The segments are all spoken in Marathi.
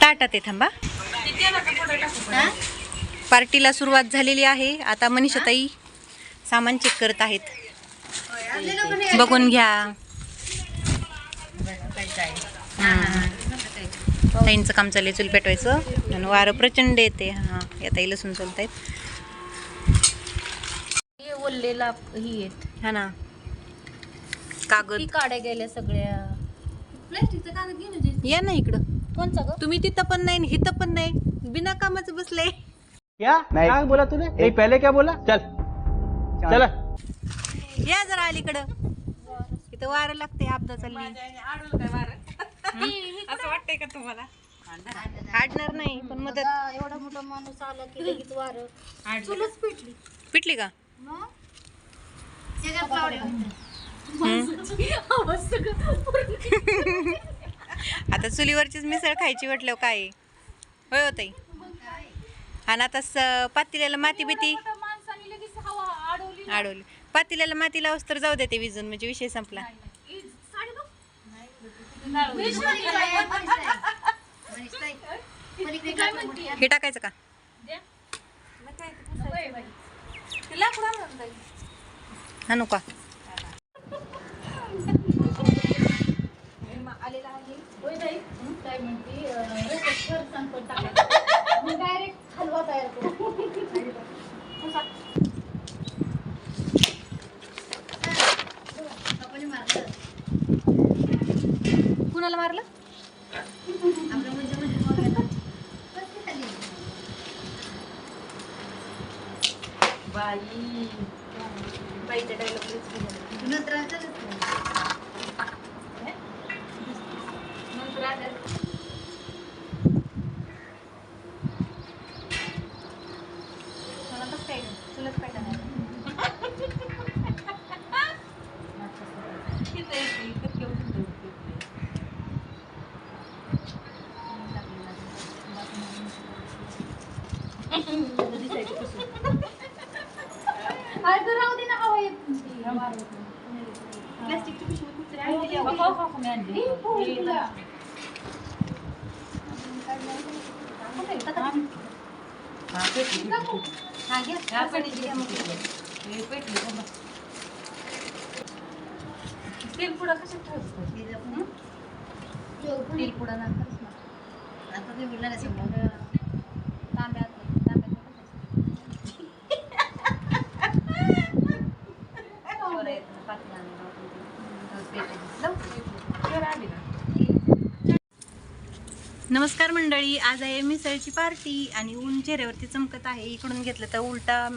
ताटात आहे थांबा. पार्टीला सुरुवात झालेली आहे. आता मनीषाताई सामान चेक करत आहेत. बघून घ्या. ताईंचं काम चाललंय चूल पेटवायचं. आणि वारं प्रचंड येते. हा या ताई लसूण सोलतायत हे ओललेला ही आहेत. हा ना. कागद. काड्या गेल्या सगळ्या. प्लास्टिकचा कागद घे या ना इकडं. कोणचा ग? तुम्ही तिथं पण नाही इथं पण नाही. बिना कामाचं बसले. क्या क्या बोला तूने नहीं पहले क्या बोला? चल. चल. या जरा अलीकडं. इथं वारं लागते आपदा चालली. असं वाटतंय का तुम्हाला? हाडणार नाही पण मदत. आता एवढा मोठा माणूस आला की लगेच वारं. चुलच पेटली. पिटली का? मग? आता चुलीवरचीच मिसळ खायची म्हटल्यावर काय? होय होत आणि आता स- पातेल्याला माती बिती. अडवली पातेल्याला माती लावस तर जाऊ देते विजून म्हणजे विषय संपला. हे टाकायचं का? हा का ताई? काय म्हणते? संपत टाकायचं. डायरेक्ट हलवा तयार करू कुणाला मारलं? बाई. बाईचा डायलॉग मला कसं काय तुलाच पाहिजे नाही अरे तर राहू दे ना हवा येत नाही. हवा येत नाही. प्लास्टिकची पिशवी कुठतरी हो, आणलेली हो, आहे. हो, हो, मी आणली. ही, हो, तुला. हा घ्या कापडीची घ्या मग. तेल पुडा कशात ठेवायचं तेल पुडा ना खरंच ना. आता ते बोलणार आहे समोर. तांब्यात तांब्यात बरं येतं ना, पातेलं आणलं आपण ते. लावू? नमस्कार मंडळी आज आहे मिसळची पार्टी आणि ऊन चेहऱ्यावरती चमकत आहे. इकडून घेतलं तर उलटा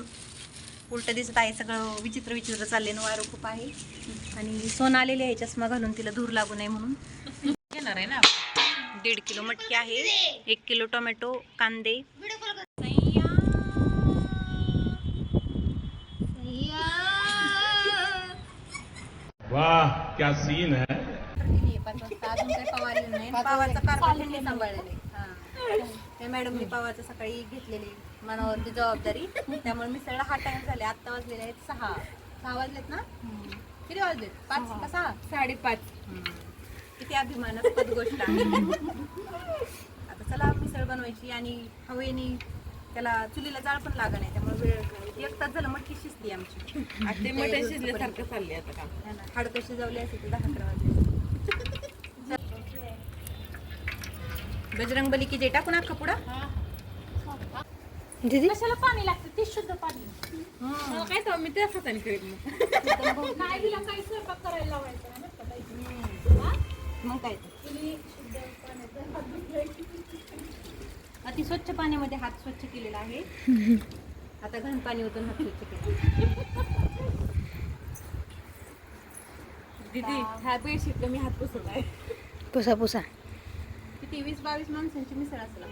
उलट दिसत आहे सगळं विचित्र विचित्र चालले ना वारं खूप आहे. आणि सोन आलेली आहे चष्मा घालून तिला धूर लागू नये म्हणून. येणार आहे ना? दीड किलो मटकी आहे एक किलो टोमॅटो कांदे. वाह क्या सीन है? अजून काही पवारलेलं नाही पावाचा कारभार त्यांनी सांभाळलेला आहे. हा. त्या मॅडमनी पावाचं सकाळी घेतलेली मनावरती जबाबदारी. त्यामुळे मिसळला हा टाइम झाले. आत्ता वाजलेले आहेत सहा. सहा वाजलेत ना? किती वाजलेत? पाच का सहा? साडेपाच. किती अभिमानास्पद गोष्ट आहे. आता चला मिसळ बनवायची आणि हवेनी त्याला चुलीला जाळ पण लागा नाही त्यामुळे वेळ. एक तास झालं मटकी शिजली आमची. ते मटण शिजल्यासारखं चाललंय आता काम. है हाडकं शिजवली असेल दहा अकरा वाजले. बजरंग बली की जे टाकून अख्खा पुडा. दीदी? कशाला पाणी लागतं? ते शुद्ध पाणी. मला काय तर मी त्याच हाताने करेल मग नाही तिला काही स्वयंपाक करायला लावायचा? नाही बरं का ताई? हा? मग काय? तर. तिने शुद्ध पाण्याचा हात धुतलाय. अति स्वच्छ पाण्यामध्ये हात स्वच्छ केलेला आहे. आता घाण पाणी ओतून हात स्वच्छ केला. दीदी हा. बेडशीट मी हात पुसत आहे पुसा पुसा. किती वीस बावीस माणसांची मिसळ असेल.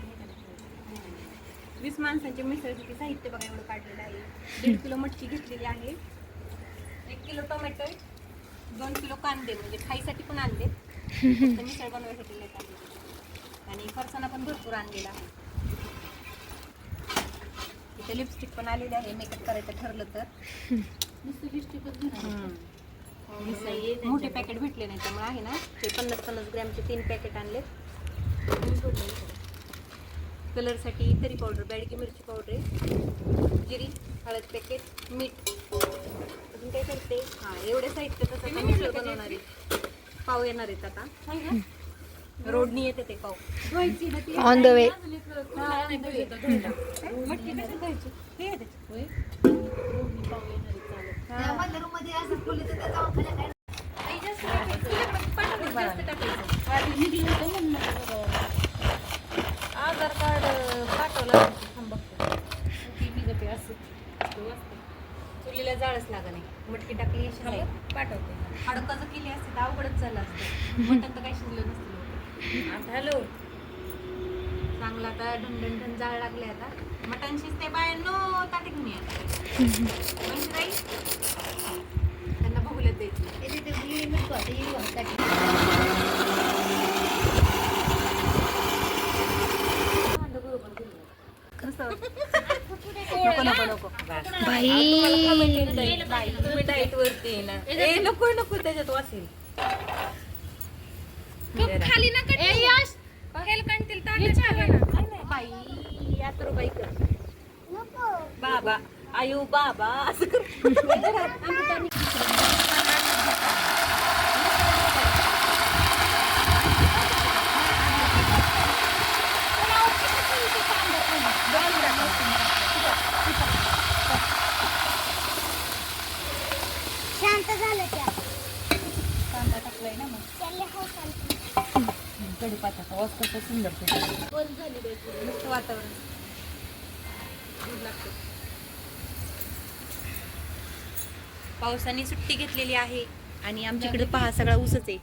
वीस माणसांची मिसळसाठी साहित्य बघा एवढं काढलेलं आहे. दीड किलो मटकी घेतलेली आहे. एक किलो टोमॅटो दोन किलो कांदे म्हणजे खाईसाठी पण आणले. मिसळ बनवायसाठी आणि फरसाणा पण भरपूर आणलेला आहे. इथे लिपस्टिक पण आलेली आहे मेकअप करायचं ठरलं तर. लिपस्टिकच. मिसळ मोठे पॅकेट भेटले नाही त्यामुळे आहे ना ते पन्नास पन्नास ग्रॅमचे तीन पॅकेट आणले कलरसाठी तरी पावडर बॅडगी मिरची पावडर आहे. जिरी हळद पॅकेट मीठ. अजून काय करते? हां एवढे साहित्य तसं आता मिसळ बनवणार आहे. पाव येणार आहेत आता. रोडनी येते ते पाव. On the. Way Aadhaar card पाठवलं चुलीला जाळच लागा नाही मटकी टाकली पाठवते हडकाचं केली असते तर अवघडच झालं असतं मटण तर काही शिजलं नसतं आता हॅलो चांगला आता ढन ढन जाळ लागले आता. मटण शिजते बाय नो ताटे घेऊन या त्यांना बघूला द्यायची नको नको नको बाई. तुम्ही डाएट वरती ना. नको नको त्याच्यात वासेल खाली नका काढतील ताटाच्या बाई यात बाई कर. बाबा आयु बाबा असं कर. शांत झालं त्या. कांदा टाकलाय ना मग. कडीपाताचा वास कसा सुंदर मस्त वातावरण. पावसाने सुट्टी घेतलेली आहे आणि आमच्याकडे पहा सगळा ऊसच आहे.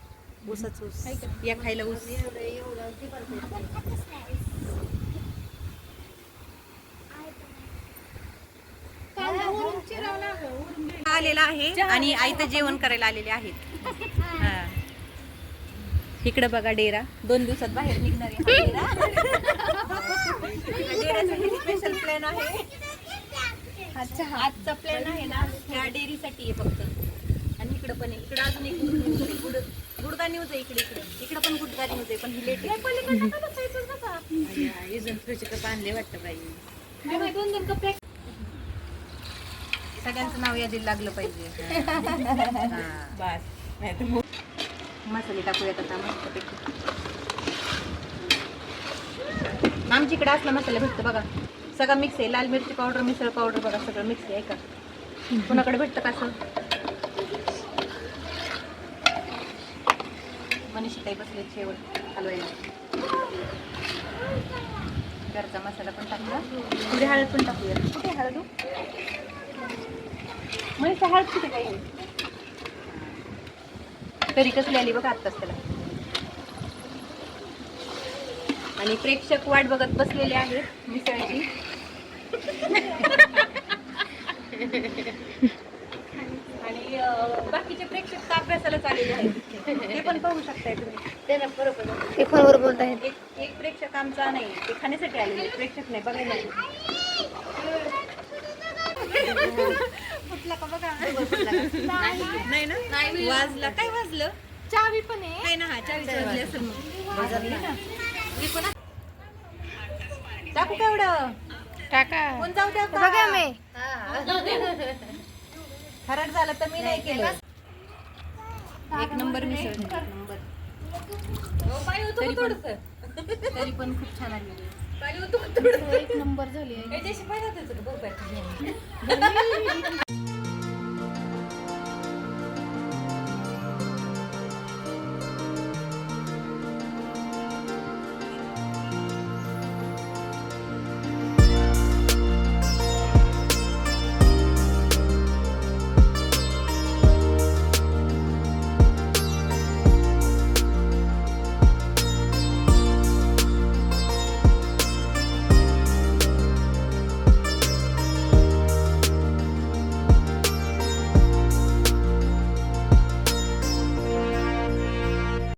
ऊसच ऊस. या खायला ऊस. आलेला आहे आणि आई तर जेवण करायला आलेले आहेत. हा. इकडं बघा डेरा. दोन दिवसात बाहेर निघणार आहे हा स्पेशल प्लॅन आहे. अच्छा आजचा प्लॅन आहे ना ह्या डेअरीसाठी आहे फक्त. आणि इकडं पण आहे. इकडं अजून एक गुड गुडगा न्यूज आहे इकडे इकडे. इकडं पण गुडगा न्यूज आहे पण ही लेट बांधले वाटतं बाई. दोन दोन कपडे सगळ्यांचं नाव यादीला लागलं पाहिजे. बस. मसाले टाकूयात आता आमच्या इकडे असला मसाला भेटतो बघा. सगळं मिक्स आहे. लाल मिरची पावडर मिसळ पावडर बघा सगळं मिक्स आहे का कुणाकडे भेटतं का असं? मनीषी काही बसले शेवट हलवायला घरचा मसाला पण टाकला पुढे हळद पण टाकूया. कुठे हळद? हो? मनीषा हळद कुठे काही तरी कसली आली बघा आत्ताच त्याला. आणि प्रेक्षक वाट बघत बसलेले आहेत मिसळची. आणि बाकीचे प्रेक्षक तर अभ्यासाला चाललेले आहेत. ते पण पाहू शकताय तुम्ही. ते फोनवर बोलत आहेत. एक एक प्रेक्षक आमचा नाही ते खाण्यासाठी आलेले आहेत. प्रेक्षक नाही बघायला. फुटला का बघा. फुटला का? नाही. ना? वाजला. काय वाजलं? चावी पण आहे. काय ना हा चाळीस वाजले असेल मग. वाजले ना. मी पण टाकू का एवढं? टाका. कोण जाऊ द्या का? बघा मी. खराब झालं तर मी नाही केलं. एक नंबर मिसळ एक नंबर. तरी पण तरी पण खूप छान आली एक नंबर झाली आहे.